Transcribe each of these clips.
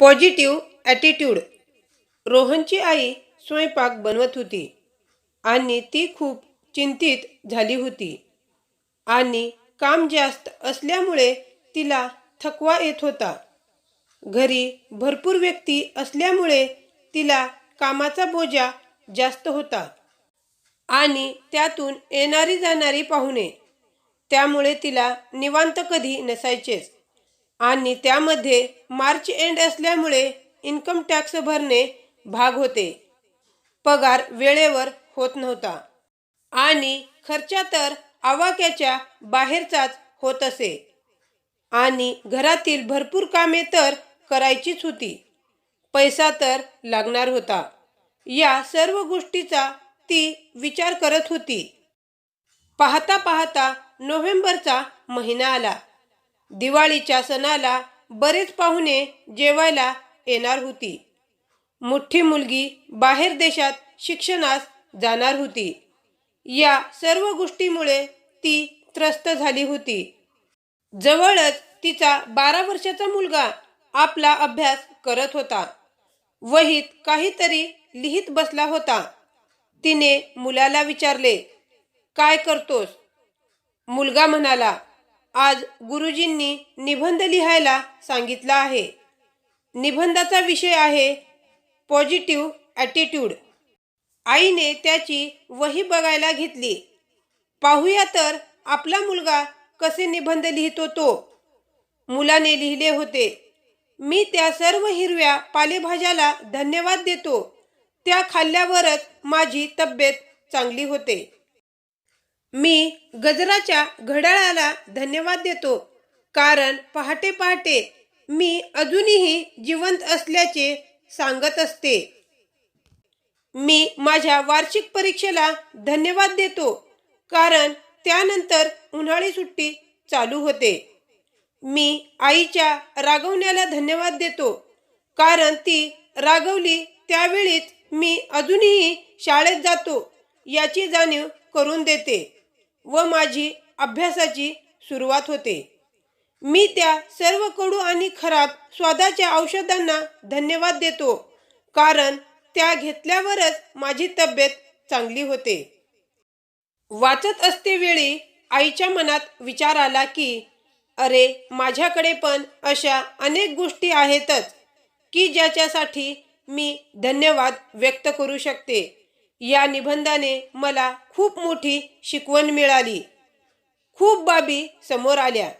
Positive attitude. रोहनची आई स्वयंपाक बनवत होती आणि ती खूप चिंतित झाली होती. आणि काम जास्त असल्यामुळे तिला थकवा येत होता. घरी भरपूर व्यक्ती असल्यामुळे तिला कामाचा बोजा जास्त होता. आणि त्यातून येणारी जाणारी पाहुणे. त्यामुळे तिला निवांत कधी नसायचेच. आणि त्यामध्ये मार्च एंड असल्यामुळे इन्कम टॅक्स भरणे भाग होते. पगार वेळेवर होत नव्हता. आणि खर्चा तर आवाक्याच्या बाहेरचाच होत असे. आणि घरातील भरपूर कामे तर करायचीच होती. पैसा तर लागणार होता. या सर्व गोष्टीचा ती विचार करत होती. पाहता पाहता नोव्हेंबरचा महिना आला. दिवाळीच्या सणाला बरेच पाहुणे जेवायला येणार होती. मोठी मुलगी बाहेर देशात शिक्षणास जाणार होती. या सर्व गोष्टीमुळे ती त्रस्त झाली होती. जवळच तिचा बारा वर्षाचा मुलगा आपला अभ्यास करत होता. वहीत काहीतरी लिहित बसला होता. तिने मुलाला विचारले काय करतोस? मुलगा म्हणाला आज गुरुजींनी निबंध लिहायला सांगितला आहे. निबंधाचा विषय आहे पॉझिटिव्ह ॲटिट्यूड आईने त्याची वही बघायला घेतली. पाहूया तर आपला मुलगा कसे निबंध लिहितो तो. मुलाने लिहिले होते मी त्या सर्व हिरव्या पालेभाज्याला धन्यवाद देतो. त्या खाल्ल्यावरच माझी तब्येत चांगली होते. मी गजराच्या घड्याळाला धन्यवाद देतो. कारण पहाटे पहाटे मी अजूनही जिवंत असल्याचे सांगत असते. मी माझ्या वार्षिक परीक्षेला धन्यवाद देतो. कारण त्यानंतर उन्हाळी सुट्टी चालू होते. मी आईच्या रागवण्याला धन्यवाद देतो. कारण ती रागवली त्यावेळीच मी अजूनही शाळेत जातो याची जाणीव करून देते. व माझी अभ्यासाची सुरुवात होते. मी त्या सर्व कडू आणि खराब स्वादाच्या औषधांना धन्यवाद देतो कारण त्या घेतल्यावरच माझी तब्येत चांगली होते. वाचत असते वेळी आईच्या मनात विचार आला की अरे माझ्याकडे पण अशा अनेक गोष्टी आहेतच की ज्याच्यासाठी मी धन्यवाद व्यक्त करू शकते. या निबंधाने मला खूप मोठी शिकवण मिळाली. खूप बाबी समोर आल्या.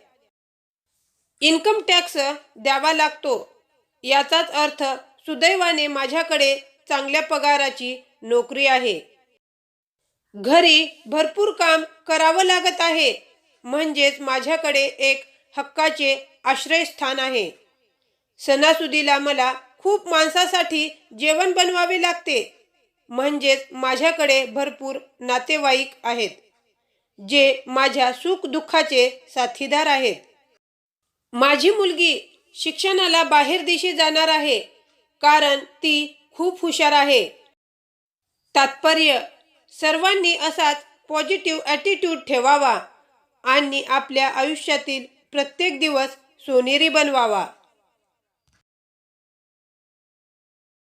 इन्कम टॅक्स द्यावा लागतो. याचाच अर्थ सुदैवाने माझ्याकडे चांगल्या पगाराची नोकरी आहे. घरी भरपूर काम करावं लागत आहे. म्हणजेच माझ्याकडे एक हक्काचे आश्रयस्थान आहे. सणासुदीला मला खूप माणसासाठी जेवण बनवावे लागते. म्हणजेच माझ्याकडे भरपूर नातेवाईक आहेत जे माझ्या सुखदुःखाचे साथीदार आहेत. माझी मुलगी शिक्षणाला बाहेर देशी जाणार आहे कारण ती खूप हुशार आहे. तात्पर्य सर्वांनी असाच पॉझिटिव्ह ॲटिट्यूड ठेवावा आणि आपल्या आयुष्यातील प्रत्येक दिवस सोनेरी बनवावा.